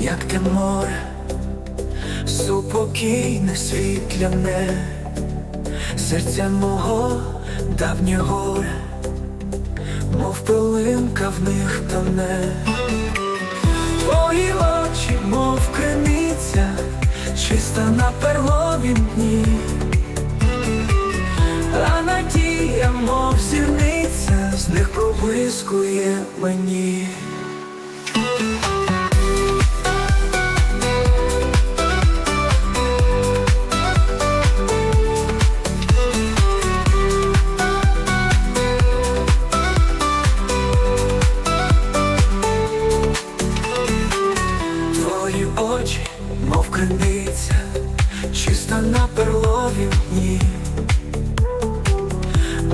як те море, супокійне світляне, серця мого давнє горе, мов пилинка в них тоне. Твої очі, мов криниця, чиста на перловім дні, а надія, мов зірниця, з них проблискує мені. Очі, мов криниця, чиста на перловім дні,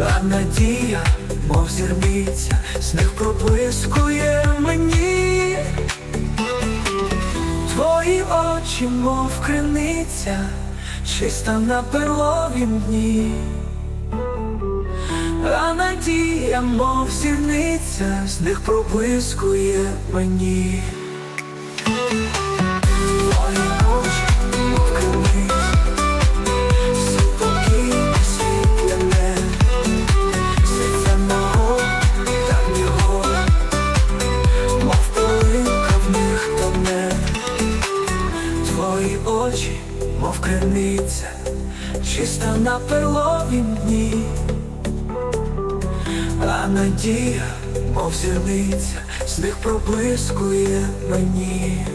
а надія, мов зірниця, з них проблискує мені. Твої очі, мов криниця, чиста на перловім дні, а надія, мов зірниця, з них проблискує мені. Очі, мов криниця, чиста на перловім дні, а надія, мов зірниця, з них проблискує мені.